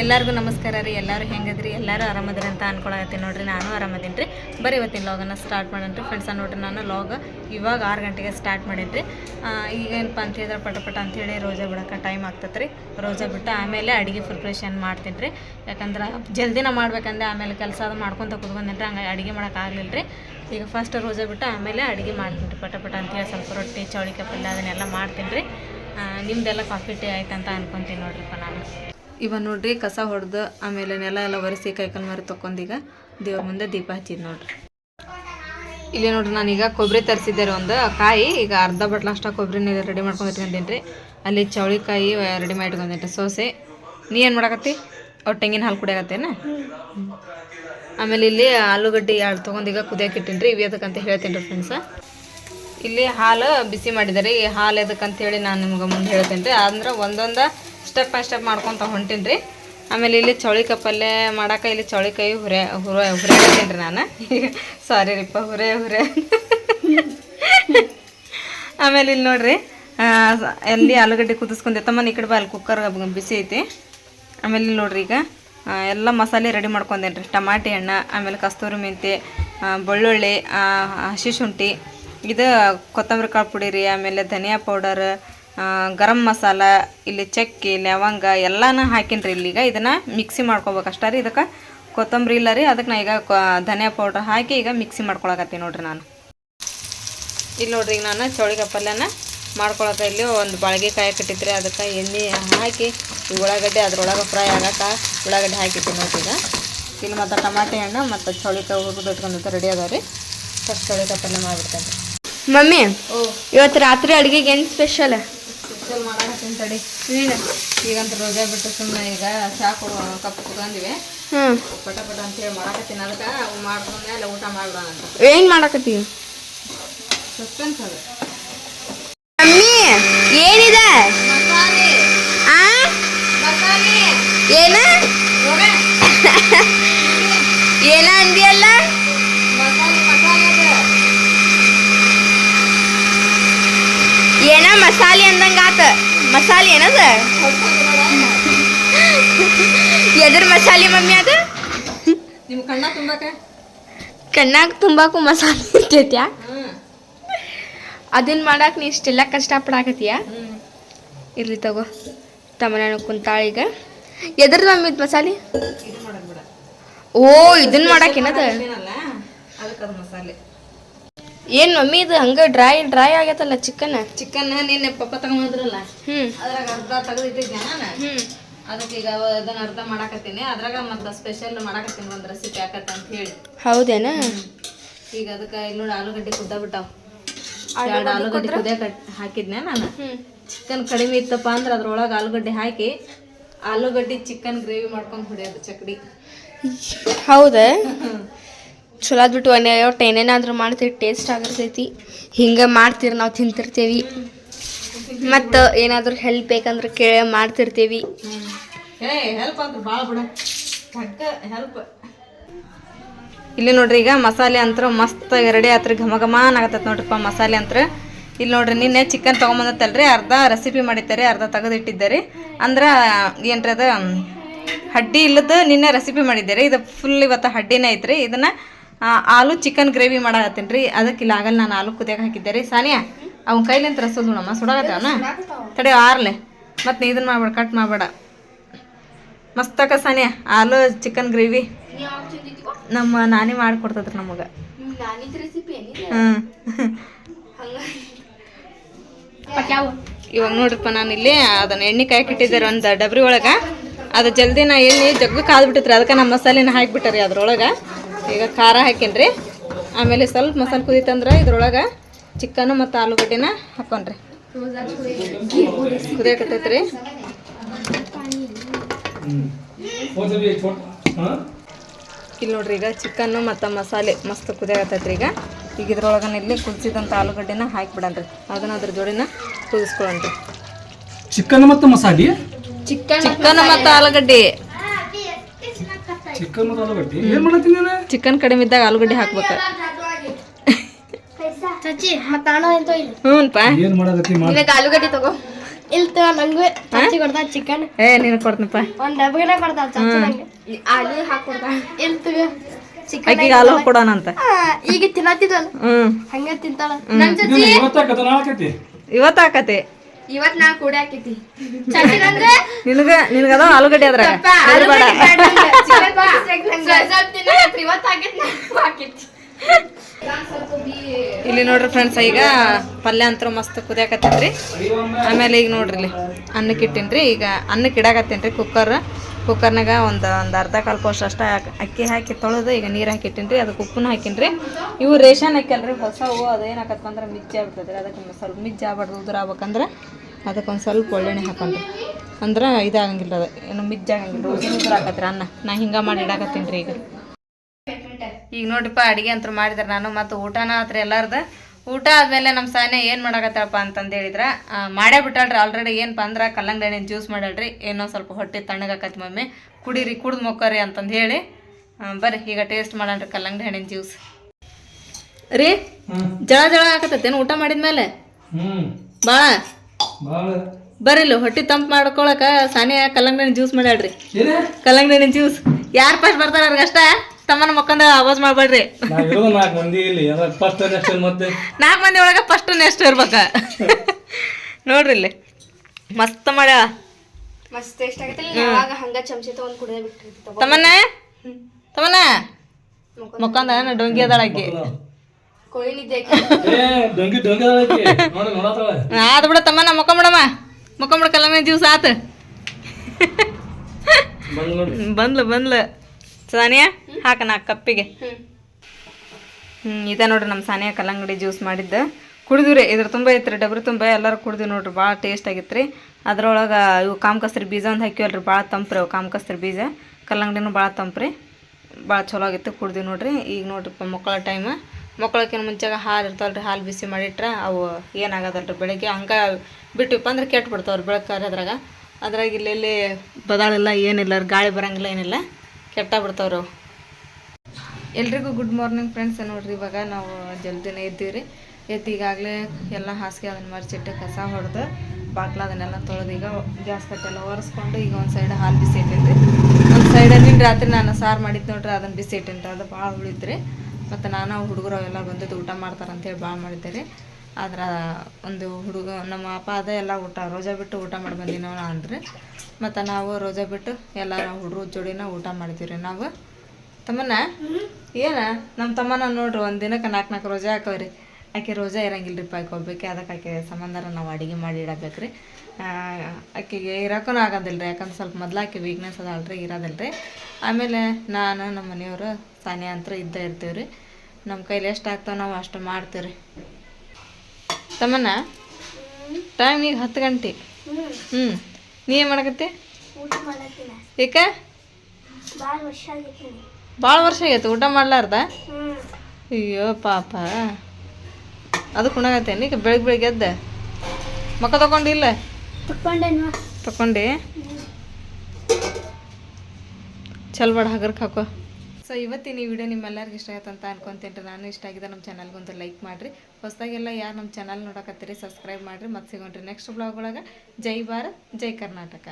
ಎಲ್ಲರಿಗೂ ನಮಸ್ಕಾರ ರೀ. ಎಲ್ಲರೂ ಹೆಂಗದ್ರಿ? ಎಲ್ಲರೂ ಆರಾಮದ್ರಿ ಅಂತ ಅನ್ಕೊಳತ್ತೀನಿ ನೋಡ್ರಿ. ನಾನು ಆರಾಮದೀನಿ ರೀ. ಬರೀ ಇವತ್ತಿನ ಲಾಗನ್ನು ಸ್ಟಾರ್ಟ್ ಮಾಡೋಣ್ರಿ ಫ್ರೆಂಡ್ಸ ನೋಡ್ರಿ, ನಾನು ಲಾಗ್ ಇವಾಗ ಆರು ಗಂಟೆಗೆ ಸ್ಟಾರ್ಟ್ ಮಾಡೀನಿ ಈಗ ಏನಪ್ಪ ಅಂತ ಹೇಳಿದ್ರೆ ಪಟ ಪಟ ಅಂತೇಳಿ ರೋಜಾ ಬಿಡೋಕೆ ಟೈಮ್ ಆಗ್ತದೆ ರೀ ರೋಜಾ ಬಿಟ್ಟು ಆಮೇಲೆ ಅಡುಗೆ ಪ್ರಿಪ್ರೇಷನ್ ಮಾಡ್ತೀನಿ ರೀ. ಯಾಕಂದ್ರೆ ಜಲ್ದಿನ ಮಾಡ್ಬೇಕಂದ್ರೆ ಆಮೇಲೆ ಕೆಲಸ ಅದು ಮಾಡ್ಕೊತ ಕುತ್ಕೊಂಡಿನ್ರಿ ಹಂಗೆ ಅಡುಗೆ ಮಾಡೋಕೆ ಆಗಲಿಲ್ಲ ರೀ. ಈಗ ಫಸ್ಟ್ ರೋಜಾ ಬಿಟ್ಟು ಆಮೇಲೆ ಅಡುಗೆ ಮಾಡ್ತೀನಿ ರೀ. ಪಟ ಪಟ ಅಂತೇಳಿ ಸ್ವಲ್ಪ ರೊಟ್ಟಿ, ಚೌಳಿಕಾಯಿ ಪಲ್ಯ ಅದನ್ನೆಲ್ಲ ಮಾಡ್ತೀನಿ ರೀ. ನಿಮ್ದೆಲ್ಲ ಕಾಫಿ ಟೀ ಆಯ್ತು ಅಂತ ಅನ್ಕೊಂತೀನಿ ನೋಡ್ರಿಪ್ಪ ನಾನು. ಇವ ನೋಡ್ರಿ ಕಸ ಹೊಡೆದು ಆಮೇಲೆ ನೆಲ ಎಲ್ಲ ಒರೆಸಿ ಕೈಕಲ್ ಮಾರಿ ತೊಗೊಂಡೀಗ ದೇವ್ರ ಮುಂದೆ ದೀಪ ಹಚ್ಚಿದ್ ನೋಡ್ರಿ. ಇಲ್ಲಿ ನೋಡ್ರಿ ನಾನೀಗ ಕೊಬ್ಬರಿ ತರಿಸಿದ್ದೆ ರೀ ಒಂದು ಕಾಯಿ ಈಗ ಅರ್ಧ ಬಟ್ಲ ಅಷ್ಟ ಕೊಬ್ಬರಿನ ರೆಡಿ ಮಾಡ್ಕೊಂಡು ರೀ ಅಲ್ಲಿ ಚೌಳಿಕಾಯಿ ರೆಡಿ ಮಾಡಿ ಇಟ್ಕೊಂಡೀನಿ ಸೋಸೆ. ನೀ ಏನು ಮಾಡಕತ್ತಿ? ಅವ್ರು ತೆಂಗಿನ ಹಾಲು ಕುಡಿಯಾಕತ್ತೇನ? ಆಮೇಲೆ ಇಲ್ಲಿ ಆಲೂಗಡ್ಡೆ ಎರಡು ತೊಗೊಂಡೀಗ ಕುದಿಯಕ್ಕೆ ಇಟ್ಟೀನಿ ರೀ ಇವು ಎದಕ್ಕಂತ ಹೇಳ್ತೀನಿ ರೀ ಫ್ರೆಂಡ್ಸ ಇಲ್ಲಿ ಹಾಲು ಬಿಸಿ ಮಾಡಿದ್ದಾರೆ ಈ ಹಾಲು ಎದಕ್ಕಂತ ಹೇಳಿ ನಾನು ನಿಮ್ಗೆ ಮುಂದೆ ಹೇಳ್ತೀನಿ ರೀ ಅಂದ್ರೆ ಒಂದೊಂದು ಸ್ಟೆಪ್ ಬೈ ಸ್ಟೆಪ್ ಮಾಡ್ಕೊತ ಹೊಂಟೀನಿ ರೀ ಆಮೇಲೆ ಇಲ್ಲಿ ಚೌಳಿಕಾಯಿ ಪಲ್ಯ ಮಾಡೋಕೆ ಇಲ್ಲಿ ಚೌಳಿಕಾಯಿ ಹುರೆ, ಹುರ ಹುರಿಯಾಕತ್ತೀನಿ ರೀ ನಾನು. ಸಾರಿ ರೀಪ್ಪ ಹುರೆ ಹುರೆ. ಆಮೇಲೆ ಇಲ್ಲಿ ನೋಡ್ರಿ ಎಲ್ಲಿ ಆಲೂಗಡ್ಡೆ ಕುದಿಸ್ಕೊಂಡೆ, ತಮ್ಮ ಈ ಕಡೆ ಬಾ, ಅಲ್ಲಿ ಕುಕ್ಕರ್ ಬಿಸಿ ಐತಿ. ಆಮೇಲೆ ಇಲ್ಲಿ ನೋಡ್ರಿ ಈಗ ಎಲ್ಲ ಮಸಾಲೆ ರೆಡಿ ಮಾಡ್ಕೊಂಡೇನಿ ರೀ ಟಮಾಟಿ ಹಣ್ಣು, ಆಮೇಲೆ ಕಸ್ತೂರಿ ಮೆಂತೆ ಬೆಳ್ಳುಳ್ಳಿ ಹಸಿ ಶುಂಠಿ, ಇದು ಕೊತ್ತಂಬರಿ ಕಾಳು ಪುಡಿ ರೀ, ಆಮೇಲೆ ಧನಿಯಾ ಪೌಡರ್ ಗರಂ ಮಸಾಲ ಇಲ್ಲಿ ಚಕ್ಕೆ ಲವಂಗ ಎಲ್ಲನೂ ಹಾಕಿನಿ ರೀ ಇಲ್ಲಿಗ. ಇದನ್ನು ಮಿಕ್ಸಿ ಮಾಡ್ಕೊಬೇಕು ಅಷ್ಟೇ ರೀ ಇದಕ್ಕೆ. ಕೊತ್ತಂಬರಿ ಇಲ್ಲ ರೀ ಅದಕ್ಕೆ ನಾ ಈಗ ಧನಿಯಾ ಪೌಡ್ರ್ ಹಾಕಿ ಈಗ ಮಿಕ್ಸಿ ಮಾಡ್ಕೊಳಕತ್ತೀನಿ ನೋಡ್ರಿ ನಾನು. ಇಲ್ಲಿ ನೋಡ್ರಿ ಈಗ ನಾನು ಚೌಳಿಗೆ ಪಲ್ಯನ ಮಾಡ್ಕೊಳಕ್ಕೆ ಇಲ್ಲಿ ಒಂದು ಬಾಳಿಗೆ ಕಾಯಿ ಕಟ್ಟಿದ್ರಿ ಅದಕ್ಕೆ ಎಣ್ಣೆ ಹಾಕಿ ಈ ಉಳ್ಳಾಗಡ್ಡೆ ಅದ್ರೊಳಗೆ ಫ್ರೈ ಆಗಕ್ಕೆ ಉಳ್ಳಾಗಡ್ಡೆ ಹಾಕಿದ್ದೀನಿ ನೋಡ್ರಿ ಈಗ. ಇಲ್ಲಿ ಮತ್ತು ಟಮಾಟೆ ಹಣ್ಣು ಮತ್ತು ಚೌಳಿಕಾಯಿ ಹುರಿದು ಇಟ್ಕೊಂಡಿದ್ದು ರೆಡಿ ಅದಾವ ರೀ. ಫಸ್ಟ್ ಚೌಳಿಕಾಯಿ ಪಲ್ಯ ಮಾಡಿಬಿಡ್ತೇನೆ ಮಮ್ಮಿ ಓ. ಇವತ್ತು ರಾತ್ರಿ ಅಡುಗೆಗೆ ಏನು ಸ್ಪೆಷಲ್ ಸ್ಪೆಷಲ್ ತಿಂತಡಿ ಏನ ಈಗಂತ ರೋಜಾ ಬಿಟ್ಟು ಸುಮ್ಮನೆ ಈಗ ಚಾ ಕಪ್ ಕುತ್ಕೊಂಡಿವಿ ಹ್ಞೂ ಪಟ ಪಟ ಅಂತೇಳಿ ಮಾಡಕತ್ತೀನಿ. ಅದಕ್ಕೆ ಮಾಡ್ಕೊಂಡ್ಮೇಲೆ ಊಟ ಮಾಡೋಣ ಅಂತ. ಏನು ಮಾಡಾಕತ್ತೀವಿ ಸಸ್ಪೆನ್ಸ್ ಅದು. ಮಮ್ಮಿ ಏನಿದೆ? ಏನ? ಏನ ಅಂದಿಯಲ್ಲ? ಏನ ಮಸಾಲೆ ಅಂದಂಗ ಮಸಾಲೆ ಏನದ ಎದ್ರ ಮಸಾಲೆ ಮಮ್ಮಿ ಅದು? ನಿಮ್ಮ ಕಣ್ಣ ತುಂಬಾಕ? ಕಣ್ಣಾಗ ತುಂಬಾಕು ಮಸಾಲೆ ಇರ್ತೈತ್ಯಾ? ಅದನ್ನ ಮಾಡಾಕ ನೀ ಇಷ್ಟೆಲ್ಲ ಕಷ್ಟ ಪಡಾಕತ್ತೀಯ ಇರ್ಲಿ ತಗೋ. ತಮ್ಮನ ಕುಂತಾಳ ಈಗ. ಎದ್ರದ್ದು ಮಮ್ಮಿ ಇದು ಮಸಾಲೆ? ಮಾಡಕ್ ಓ ಇದನ್ನ ಮಾಡಾಕೇನದ ಏನದ? ಅದಕ್ಕೆ ಅದು ಮಸಾಲೆ. ಏನ್ ಮಮ್ಮಿ ಇದು ಹಂಗ ಡ್ರೈ ಡ್ರೈ ಆಗೈತಲ್ಲ ಚಿಕನ್ ಚಿಕನ್ ನಿನ್ನೆ ಪಪ್ಪ ತಗೊಂಡ್ರಲ್ಲ ಹ್ಮ್. ಅದ್ರಾಗ ಅರ್ಧ ತೆಗೆದಿಟ್ಟಿದ್ದೆ ನಾನು. ಹ್ಮ್. ಅದಕ್ಕೆ ಈಗ ಅದನ್ನ ಅರ್ಧ ಮಾಡಾಕತ್ತೀನಿ. ಅದ್ರಾಗ ಮತ್ತೆ ಸ್ಪೆಷಲ್ ಮಾಡಾಕತ್ತೀನಿ ಒಂದು ರೆಸಿಪಿ ಹಾಕತ್ತ ಅಂತ ಹೇಳಿ. ಹೌದೇನ? ಈಗ ಅದಕ್ಕೆ ಇಲ್ಲಿ ನೋಡಿ ಆಲೂಗಡ್ಡೆ ಕುದ್ದ ಬಿಟ್ಟಾವ ಎರಡು ಆಲೂಗಡ್ಡೆ ಕುದಿಯಕ್ಕೆ ಹಾಕಿದ್ನ ನಾನು. ಚಿಕನ್ ಕಡಿಮೆ ಇತ್ತಪ್ಪ ಅಂದ್ರೆ ಅದ್ರೊಳಗೆ ಆಲೂಗಡ್ಡೆ ಹಾಕಿ ಆಲೂಗಡ್ಡೆ ಚಿಕನ್ ಗ್ರೇವಿ ಮಾಡ್ಕೊಂಡು ಹೊಡಿಯೋದು ಚಕ್ಡಿ. ಹೌದ? ಚಲೋ ಆದ್ಬಿಟ್ಟು ಒಂದೇ ಒಟ್ಟು ಏನೇನಾದ್ರೂ ಮಾಡ್ತೀವಿ ಟೇಸ್ಟ್ ಆಗಿರ್ತೈತಿ. ಹಿಂಗೆ ಮಾಡ್ತೀರಿ ನಾವು ತಿಂತಿರ್ತೀವಿ. ಮತ್ತು ಏನಾದರೂ ಹೆಲ್ಪ್ ಬೇಕಂದ್ರೆ ಕೇಳಿ ಮಾಡ್ತಿರ್ತೀವಿ. ಏ ಹೆಲ್ಪ್ ಅಂತ ಭಾಳ ಬಿಡ. ಚಕ್ಕ ಹೆಲ್ಪ್ ಇಲ್ಲಿ ನೋಡ್ರಿ ಈಗ ಮಸಾಲೆ ಅಂತರ ಮಸ್ತ್ ರೆಡಿ ಆತ್ರಿ ಘಮ ಘಮ ಆಗತ್ತೈತೆ ನೋಡ್ರಿಪ್ಪ ಮಸಾಲೆ ಅಂತರ. ಇಲ್ಲಿ ನೋಡ್ರಿ ನಿನ್ನೆ ಚಿಕನ್ ತೊಗೊಂಬಂದತ್ತಲ್ರಿ ಅರ್ಧ ರೆಸಿಪಿ ಮಾಡಿದ್ದಾರೆ ಅರ್ಧ ತೆಗೆದಿಟ್ಟಿದ್ದಾರೆ. ಅಂದ್ರೆ ಏನ್ರಿ ಅದು ಹಡ್ಡಿ ಇಲ್ಲದ ನಿನ್ನೆ ರೆಸಿಪಿ ಮಾಡಿದ್ದಾರೆ. ಇದು ಫುಲ್ ಇವತ್ತು ಹಡ್ಡಿನೇ ಐತ್ರಿ. ಇದನ್ನ ಆಲೂ ಚಿಕನ್ ಗ್ರೇವಿ ಮಾಡಾಕತ್ತೀನಿ ರೀ. ಅದಕ್ಕೆ ಇಲ್ಲ ಆಗಲ್ಲ ನಾನು ಆಲೂ ಕುದಿಯಕ್ಕೆ ಹಾಕಿದ್ದೆ ರೀ. ಸಾನಿಯಾ, ಅವ್ನ ಕೈಲಿಂತ ರಸೋದು ನೋಡಮ್ಮ ಸುಡಾಕತ್ತವನ ತಡೆ ಆರ್ಲೆ. ಮತ್ತೆ ಇದನ್ನ ಮಾಡ್ಬೇಡ ಕಟ್ ಮಾಡಬೇಡ. ಮಸ್ತಕ ಸಾನಿಯಾ ಆಲೂ ಚಿಕನ್ ಗ್ರೇವಿ ನಮ್ಮ ನಾನೇ ಮಾಡಿಕೊಡ್ತದ್ರಿ ನಮಗೆ. ಹಾಂ ಇವಾಗ ನೋಡ್ರಪ್ಪ ನಾನು ಇಲ್ಲಿ, ಅದನ್ನ ಎಣ್ಣೆ ಕಾಯಕ್ಕೆ ಇಟ್ಟಿದ್ದಾರೆ ಒಂದು ಡಬ್ರಿ ಒಳಗೆ. ಅದು ಜಲ್ದಿ ನಾ ಎಣ್ಣೆ ಜಗ್ಗು ಕಾದ್ಬಿಟ್ಟಿತ್ರಿ ಅದಕ್ಕೆ ನಮ್ಮ ಮಸಾಲೆನ ಹಾಕಿಬಿಟ್ಟರಿ ಅದ್ರೊಳಗೆ. ಈಗ ಖಾರ ಹಾಕಿನ್ರಿ. ಆಮೇಲೆ ಸ್ವಲ್ಪ ಮಸಾಲೆ ಕುದೀತಂದ್ರೆ ಇದ್ರೊಳಗೆ ಚಿಕನ್ ಮತ್ತು ಆಲೂಗಡ್ಡೆನ ಹಾಕೊಂಡ್ರಿ. ಕುದಿಯಕತ್ತೈತ್ರಿ ಇಲ್ಲಿ ನೋಡ್ರಿ ಈಗ ಚಿಕನ್ನು ಮತ್ತು ಮಸಾಲೆ ಮಸ್ತ್ ಕುದಿಯಾಗತ್ತೈತ್ರಿ ಈಗ. ಈಗ ಇದ್ರೊಳಗನ ಇಲ್ಲಿ ಕುದಿಸಿದಂಥ ಆಲೂಗಡ್ಡೆನ ಹಾಕಿಬಿಡನ್ರಿ. ಅದನ್ನು ಅದ್ರ ಜೋಡಿನ ಕುದಿಸ್ಕೊಳನ್ರಿ. ಚಿಕನ್ ಮತ್ತು ಮಸಾಲೆ? ಚಿಕನ್ ಚಿಕನ್ ಮತ್ತು ಆಲೂಗಡ್ಡೆ. ಚಿಕನ್ ಮತ್ತು ಆಲೂಗಡ್ಡೆ. ಏನ್ ಮಾಡತ್ತೀನಿ ನಾನು? ಚಿಕನ್ ಕಡಿಮೆ ಇದ್ದಾಗ ಆಲೂಗಡ್ಡೆ ಹಾಕ್ಬೇಕು. ಚಚ್ಚಿ ಮತ್ತೆ ಎಂತೋ ಇಲ್ಲ. ಹ್ಞೂನ್ಪ ಏನ್ ಮಾಡಕತ್ತಿ ಮಾಡ ನಿನಗೆ ಆಲೂಗಡ್ಡೆ ತಗೋ. ಇಲ್ತ ನಂಗೆ. ಚಚ್ಚಿ ಕೊಡ್ತಾ ಚಿಕನ್. ಏ ನೀನು ಕೊಡ್ತೀನಪ್ಪ. ಒಂದು ಡಬ್ಬಗನ ಕೊಡ್ತಾ ಚಚ್ಚಿ ನಂಗೆ. ಆಲೂ ಚಿಕನ್ ಆಕಿಗೆ ಕೊಡೋಣಂತ ಈಗ ತಿನ್ನತ್ತಿದ್ವಲ್ಲ? ಹ್ಞೂ ಹಂಗೆ ತಿಂತಾಳ. ನನ್ ಇದು ಚಚ್ಚಿ ಇವತ್ತಾಕತ್ತ ನಾಳಕತಿ ಇವತ್ತು ಆಕತಿ ಇವತ್ ನಾ ಕೂಡ ಹಾಕೈತಿ ಚಮಚಿ ನಂಗೆ ನಿನಗ ಅದ ಆಲೂಗಡ್ಡೆ ಅದ್ರ ಹಾಕೈತಿ ಇಲ್ಲಿ ನೋಡ್ರಿ ಫ್ರೆಂಡ್ಸ್ ಈಗ ಪಲ್ಯ ಅಂತೂ ಮಸ್ತ್ ಕುದಿಯಾಕತ್ತೈತ್ರಿ ಆಮೇಲೆ ಈಗ ನೋಡ್ರಿ ಇಲ್ಲಿ ಅನ್ನಕ್ಕೆ ಇಟ್ಟಿನ್ರಿ. ಈಗ ಅನ್ನಕ್ಕೆ ಇಡಾಕತ್ತೇನ್ರಿ ರೀ ಕುಕ್ಕರ್ ಕುಕ್ಕರ್ನಾಗ ಒಂದು ಒಂದು ಅರ್ಧ ಕಾಲು ಪೋಸ್ಟ್ ಅಷ್ಟ ಅಕ್ಕಿ ಹಾಕಿ ತೊಳೆದು ಈಗ ನೀರು ಹಾಕಿಟ್ಟಿನ್ರಿ ರೀ ಅದಕ್ಕೆ ಉಪ್ಪು ಹಾಕಿನ್ರಿ. ಇವು ರೇಷನ್ ಹಾಕಲ್ರಿ ಹೊಸವು ಅದು ಏನಾಕತ್ವ ಅಂದ್ರೆ ಮಿಜ್ಜಿ ಆಗ್ಬಿಡ್ತದೆ ರೀ ಅದಕ್ಕೆ ಸ್ವಲ್ಪ ಮಿಜ್ಜಿ ಆಗ್ಬಾರ್ದು ಉದುರು ಆಗ್ಬೇಕಂದ್ರೆ ಅದಕ್ಕೆ ಒಂದು ಸ್ವಲ್ಪ ಒಳ್ಳೆಣ್ಣೆ ಹಾಕೊಂಡ್ರಿ ಅಂದ್ರೆ ಇದಾಗಂಗಿಲ್ಲ ಅದು. ಏನು ಮಿಜ್ಜಿ ಆಗಂಗಿಲ್ಲ ಉದುರು ಉದುರು ಆಕತ್ರಿ ಅನ್ನ. ನಾ ಹಿಂಗೆ ಮಾಡಿ ಇಡಾಕತ್ತೀನಿ ರೀ ಈಗ. ಈಗ ನೋಡ್ರಿಪ್ಪ ಅಡುಗೆ ಅಂತ ಮಾಡಿದ್ರೆ ನಾನು ಮತ್ತು ಊಟನ ಆತ್ರಿ ಎಲ್ಲಾರ್ದು. ಊಟ ಆದಮೇಲೆ ನಮ್ಮ ಸಾನೆ ಏನು ಮಾಡಾಕತ್ತಪ್ಪ ಅಂತಂದು ಹೇಳಿದ್ರೆ ಮಾಡೇ ಬಿಟ್ಟಾಳ್ರಿ. ಆಲ್ರೆಡಿ ಏನಪ್ಪ ಅಂದ್ರೆ ಕಲ್ಲಂಗಡಿ ಹಣ್ಣಿನ ಜ್ಯೂಸ್ ಮಾಡ್ಯಾಳ್ರಿ ಏನೋ ಸ್ವಲ್ಪ ಹೊಟ್ಟೆ ತಣ್ಣಗಾಕತ್ತಿ ಮಮ್ಮಿ. ಕುಡೀರಿ ಕುಡ್ದು ಮೊಕ್ಕರಿ ಅಂತಂದು ಹೇಳಿ. ಬರ್ರಿ ಈಗ ಟೇಸ್ಟ್ ಮಾಡೋಣ್ರಿ ಕಲ್ಲಂಗಡಿ ಹಣ್ಣಿನ ಜ್ಯೂಸ್ ರೀ ಜಳ ಜಳ ಆಗತ್ತೇನು ಊಟ ಮಾಡಿದ್ಮೇಲೆ? ಭಾಳ ಭಾಳ ಹೊಟ್ಟಿ ಹೊಟ್ಟೆ ತಂಪು ಮಾಡ್ಕೊಳಕ ಸಾನಿಯ ಕಲ್ಲಂಗಡಿ ಜ್ಯೂಸ್ ಮಾಡ್ಯಾಡ್ರಿ ಏನೇ? ಕಲ್ಲಂಗಡಿ ಜ್ಯೂಸ್ ಯಾರು ಫಸ್ಟ್ ಬರ್ತಾರ ಅವ್ರಿಗಷ್ಟ ತಮ್ಮನ ಮಕ್ಕಂದ ಆವಾಜ್ ಮಾಡ್ಬೇಡ್ರಿ. ನಾಲ್ಕು ಮಂದಿ ಇಲ್ಲಿ ಅದ್ರ ಫಸ್ಟ್ ನೆಕ್ಸ್ಟ್ ಮತ್ತೆ? ನಾಲ್ಕು ಮಂದಿ ಒಳಗೆ ಫಸ್ಟ್ ನೆಕ್ಸ್ಟ್ ಇರ್ಬೇಕ. ನೋಡ್ರಿ ಇಲ್ಲಿ. ಮಸ್ತ್ ಮಾಡ ಮಸ್ತ್ ಇಷ್ಟ ಆಗೈತಿಲ್ಲ ಯಾವಾಗ ಹಂಗ ಚಮಚಿ ತಗೊಂಡ್ ಕುಡಿದೇ ಬಿಟ್ಟಿರ್ತಿ ತಮ್ಮನ್ನ? ತಮ್ಮನ್ನ? ಮಕ್ಕಂದ. ಡೊಂಗಿ ಅದಾಳ ಆಕಿ. ಕೋಳಿ ತಮ್ಮ ಏ ಮುಖ ಬಿಡಮ್ಮ. ಮುಖ ಬಿಡ ಜ್ಯೂಸ್ ಆತ. ಬಂದ್ಲು ಬಂದ್ಲು ಸಾನಿಯಾ ಹಾಕ ನಾಲ್ಕು ಕಪ್ಪಿಗೆ. ಹ್ಮ್. ಹ್ಞೂ ಇದೆ ನೋಡ್ರಿ ನಮ್ಮ ಸಾನಿಯಾ ಕಲ್ಲಂಗಡಿ ಜ್ಯೂಸ್ ಮಾಡಿದ್ದು. ಕುಡಿದ್ವಿ ಇದ್ರ ತುಂಬ ಐತ್ರಿ ಡಬ್ರಿ ತುಂಬ ಎಲ್ಲರೂ ಕುಡಿದ್ವಿ ನೋಡ್ರಿ ಭಾಳ ಟೇಸ್ಟ್ ಆಗಿತ್ತು ರೀ ಅದ್ರೊಳಗೆ ಇವು ಕಾಮಕಸ್ತ್ರಿ ಬೀಜ ಒಂದು ಹಾಕಿವಲ್ರಿ ಭಾಳ ತಂಪ್ರಿ ಅವು ಕಾಮಕಸ್ತ್ರಿ ಬೀಜ. ಕಲ್ಲಂಗಡಿನೂ ಭಾಳ ತಂಪ್ರಿ. ಭಾಳ ಚಲೋ ಆಗಿತ್ತು ಕುಡ್ದಿವಿ ನೋಡ್ರಿ. ಈಗ ನೋಡ್ರಿ ಮಕ್ಕಳ ಟೈಮ್ ಮಕ್ಕಳಕ್ಕಿಂತ ಮುಂಚೆಗೆ ಹಾಲು ಇರ್ತಾವಲ್ರಿ, ಹಾಲು ಬಿಸಿ ಮಾಡಿಟ್ರೆ ಅವು ಏನಾಗೋದಲ್ರಿ ಬೆಳಗ್ಗೆ? ಹಂಗೆ ಬಿಟ್ಟಿವಪ್ಪ ಅಂದ್ರೆ ಕೆಟ್ಟು ಬಿಡ್ತಾವ್ರಿ ಬೆಳಕಾರಿ ಅದ್ರಾಗ ಅದ್ರಾಗ ಇಲ್ಲೆಲ್ಲಿ ಬದಾಳಿಲ್ಲ ಏನಿಲ್ಲ ರೀ, ಗಾಳಿ ಬರೋಂಗಿಲ್ಲ ಏನಿಲ್ಲ ಕೆಟ್ಟ ಬಿಡ್ತಾವ್ರಿ ಎಲ್ರಿಗೂ ಗುಡ್ ಮಾರ್ನಿಂಗ್ ಫ್ರೆಂಡ್ಸ್ ನೋಡ್ರಿ, ಇವಾಗ ನಾವು ಜಲ್ದಿನೇ ಇದ್ದೀವಿ ರೀ. ಎದ್ದು ಈಗಾಗಲೇ ಎಲ್ಲ ಹಾಸಿಗೆ ಅದನ್ನು ಮರ್ಚಿಟ್ಟು ಕಸ ಹೊಡೆದು ಬಾಗ್ಲ ಅದನ್ನೆಲ್ಲ ತೊಳೆದು ಈಗ ಗ್ಯಾಸ್ ಕಟ್ಟೆಲ್ಲ ಒರೆಸ್ಕೊಂಡು ಈಗ ಒಂದು ಸೈಡ್ ಹಾಲು ಬಿಸಿ ಇಟ್ಟಿನ್ರಿ ಒಂದು ಸೈಡಲ್ಲಿ ರಾತ್ರಿ ನಾನು ಸಾರು ಮಾಡಿದ್ದು ನೋಡ್ರಿ, ಅದನ್ನು ಬಿಸಿ ಇಟ್ಟಿನಿ ಅದು ಭಾಳ ಉಳಿತ್ರಿ ಮತ್ತು ನಾನು ಹುಡುಗರು ಅವೆಲ್ಲ ಬಂದಿದ್ದು ಊಟ ಮಾಡ್ತಾರಂತೇಳಿ ಭಾಳ ಮಾಡಿದ್ದೆ ಆದ್ರೆ ಒಂದು ಹುಡುಗ, ನಮ್ಮ ಅಪ್ಪ ಅದೇ ಎಲ್ಲ ಊಟ, ರೋಜಾ ಬಿಟ್ಟು ಊಟ ಮಾಡಿ ಬಂದಿನೋ ಅಂದ್ರೆ. ಮತ್ತು ನಾವು ರೋಜಾ ಬಿಟ್ಟು ಎಲ್ಲ ಹುಡುಗ್ರ ಜೋಡಿನ ಊಟ ಮಾಡಿದ್ದೀವಿ ರೀ ನಾವು. ತಮ್ಮನ ಏನ? ನಮ್ಮ ತಮ್ಮನ ನೋಡ್ರಿ, ಒಂದು ದಿನಕ್ಕೆ ನಾಲ್ಕು ನಾಲ್ಕು ರೋಜಾ ಹಾಕವ್ರಿ. ಆಕೆ ರೋಜಾ ಇರಂಗಿಲ್ಲ ರೀ ಆಕೆ ಹೋಗ್ಬೇಕು ಅದಕ್ಕೆ ಆಕೆ ಸಂಬಂಧಾರ ನಾವು ಅಡುಗೆ ಮಾಡಿ ಇಡಬೇಕು ರೀ ಆಕೆಗೆ ಇರೋಕ್ಕೂ ಆಗೋದಿಲ್ಲ ರೀ ಯಾಕಂದ್ರೆ ಸ್ವಲ್ಪ ಮೊದ್ಲು ಆಕೆ ವೀಕ್ನೆಸ್ ಅದಲ್ರಿ ಇರೋದಿಲ್ಲ ರೀ ಆಮೇಲೆ ನಾನು, ನಮ್ಮ ಮನೆಯವರು ಸಾನಿಯಾ ಅಂತ ಇದ್ದೇ ಇರ್ತೀವಿ ರೀ ನಮ್ಮ ಕೈಲಿ ಎಷ್ಟು ಆಗ್ತಾವೆ ನಾವು ಅಷ್ಟು ಮಾಡ್ತೀವಿ ತಮ್ಮನ್ನ ತಮ್ಮನ ಟೈಮ್ ಈಗ ಹತ್ತು ಗಂಟೆ. ಹ್ಞೂ ನೀ ಏನು ಮಾಡಕತ್ತಿ? ಏಕ? ಭಾಳ ವರ್ಷ ಆಗೈತಿ ಊಟ ಮಾಡ್ಲಾರ್ದ? ಅಯ್ಯೋ ಪಾಪ. ಅದಕ್ಕೆ ಕುಣಾಗತ್ತೇನು ಈಗ ಬೆಳಗ್ಗೆ ಬೆಳಗ್ಗೆ ಎದ್ದ? ಮಕ್ಕ ತಗೊಂಡಿಲ್ಲ ಇಲ್ಲ? ತಕೊಂಡಿ? ಚಲ್ ಬೇಡ ಹಗರ್ಕ್ ಹಾಕೋ. ಸೊ ಇವತ್ತಿನ ಈ ವಿಡಿಯೋ ನಿಮ್ಮೆಲ್ಲರಿಗೂ ಇಷ್ಟ ಆಗುತ್ತೆ ಅಂತ ಅನ್ಕೊಂತೀನಿ ರೀ. ನಾನು ಇಷ್ಟ ಆಗಿದೆ ನಮ್ಮ ಚಾನಲ್ಗೊಂದು ಲೈಕ್ ಮಾಡಿರಿ. ಹೊಸದಾಗೆಲ್ಲ ಯಾರು ನಮ್ಮ ಚಾನಲ್ ನೋಡಕತ್ತೀರಿ ಸಬ್ಸ್ಕ್ರೈಬ್ ಮಾಡಿರಿ. ಮತ್ತೆ ಸಿಗೋಣ್ರಿ ನೆಕ್ಸ್ಟ್ ಬ್ಲಾಗ್ ಒಳಗೆ. ಜೈ ಭಾರತ್, ಜೈ ಕರ್ನಾಟಕ.